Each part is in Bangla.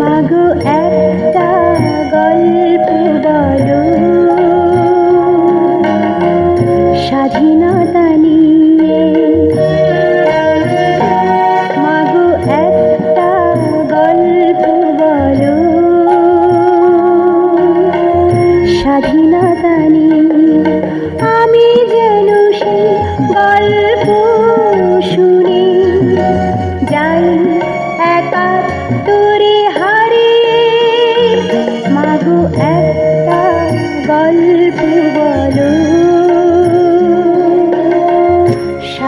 মাগো একটা গল্প বলো। স্বাধীনতা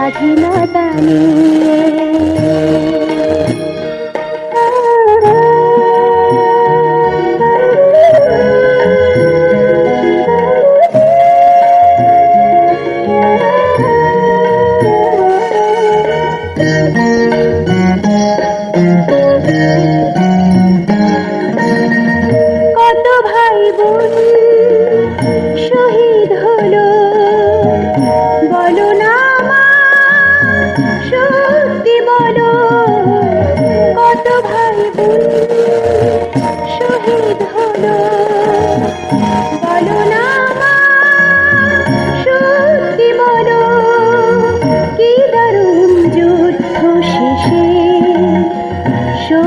স্বাধীনতা নিয়ে। কত ভাই বোন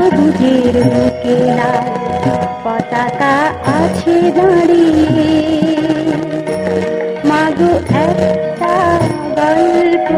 সবুজের বুকে পতাকা আছে দাঁড়িয়ে। মাগো একটা গল্প